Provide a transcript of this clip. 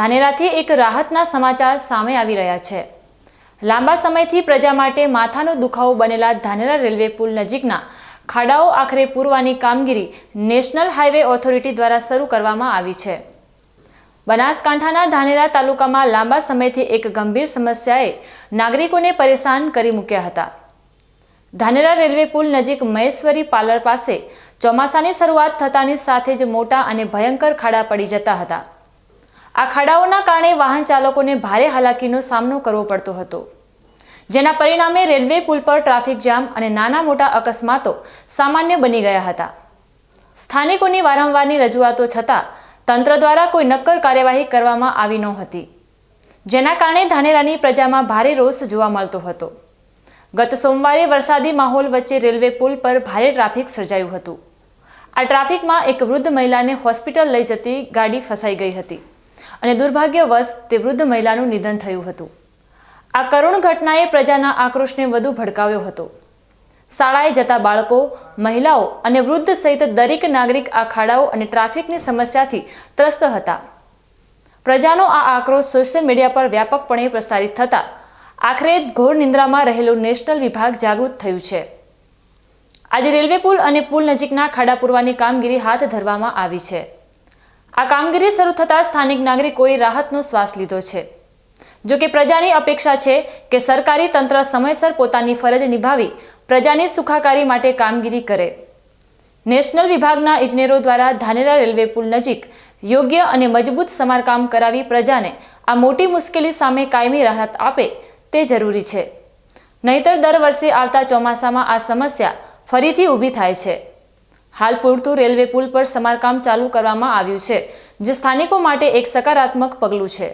ધાનેરાથી એક રાહતના સમાચાર સામે આવી રહ્યા છે. લાંબા સમયથી પ્રજા માટે માથાનો દુખાવો બનેલા ધાનેરા રેલવે પુલ નજીકના ખાડાઓ આખરે પૂરવાની કામગીરી નેશનલ હાઈવે ઓથોરિટી દ્વારા શરૂ કરવામાં આવી છે. બનાસકાંઠાના ધાનેરા તાલુકામાં લાંબા સમયથી એક ગંભીર સમસ્યાએ નાગરિકોને પરેશાન કરી મૂક્યા હતા. ધાનેરા રેલવે પુલ નજીક મહેશ્વરી પાર્લર પાસે ચોમાસાની શરૂઆત થતાની સાથે જ મોટા અને ભયંકર ખાડા પડી જતા હતા. આ ખાડાઓના કારણે વાહન ચાલકોને ભારે હાલાકીનો સામનો કરવો પડતો હતો. જેના પરિણામે રેલવે પુલ પર ટ્રાફિક જામ અને નાના મોટા અકસ્માતો સામાન્ય બની ગયા હતા. સ્થાનિકોની વારંવારની રજૂઆતો છતાં તંત્ર દ્વારા કોઈ નક્કર કાર્યવાહી કરવામાં આવી નહોતી, જેના કારણે ધાનેરાની પ્રજામાં ભારે રોષ જોવા મળતો હતો. ગત સોમવારે વરસાદી માહોલ વચ્ચે રેલવે પુલ પર ભારે ટ્રાફિક સર્જાયું હતું. આ ટ્રાફિકમાં એક વૃદ્ધ મહિલાને હોસ્પિટલ લઈ જતી ગાડી ફસાઈ ગઈ હતી. અને દુર્ભાગ્યવશ તે વૃદ્ધ મહિલાનું નિધન થયું હતું. આ કરુણ ઘટનાએ પ્રજાના આક્રોશને વધુ ભડકાવ્યો હતો. શાળાએ જતા બાળકો, મહિલાઓ અને વૃદ્ધ સહિત દરેક નાગરિક આ ખાડાઓ અને ટ્રાફિકની સમસ્યાથી ત્રસ્ત હતા. પ્રજાનો આ આક્રોશ સોશિયલ મીડિયા પર વ્યાપકપણે પ્રસારિત થતા આખરે ઘોર નિંદ્રામાં રહેલું નેશનલ વિભાગ જાગૃત થયું છે. આજે રેલવે પુલ અને પુલ નજીકના ખાડા પૂરવાની કામગીરી હાથ ધરવામાં આવી છે. આ કામગીરી શરૂ થતાં સ્થાનિક નાગરિકોએ રાહતનો શ્વાસ લીધો છે. જો કે પ્રજાની અપેક્ષા છે કે સરકારી તંત્ર સમયસર પોતાની ફરજ નિભાવી પ્રજાની સુખાકારી માટે કામગીરી કરે. નેશનલ વિભાગના ઇજનેરો દ્વારા ધાનેરા રેલવે પુલ નજીક યોગ્ય અને મજબૂત સમારકામ કરાવી પ્રજાને આ મોટી મુશ્કેલી સામે કાયમી રાહત આપે તે જરૂરી છે. નહીતર દર વર્ષે આવતા ચોમાસામાં આ સમસ્યા ફરીથી ઊભી થાય છે. હાલ પૂરતું રેલવે પુલ પર સમારકામ ચાલુ કરવામાં આવ્યું છે, જે સ્થાનિકો માટે એક સકારાત્મક પગલું છે.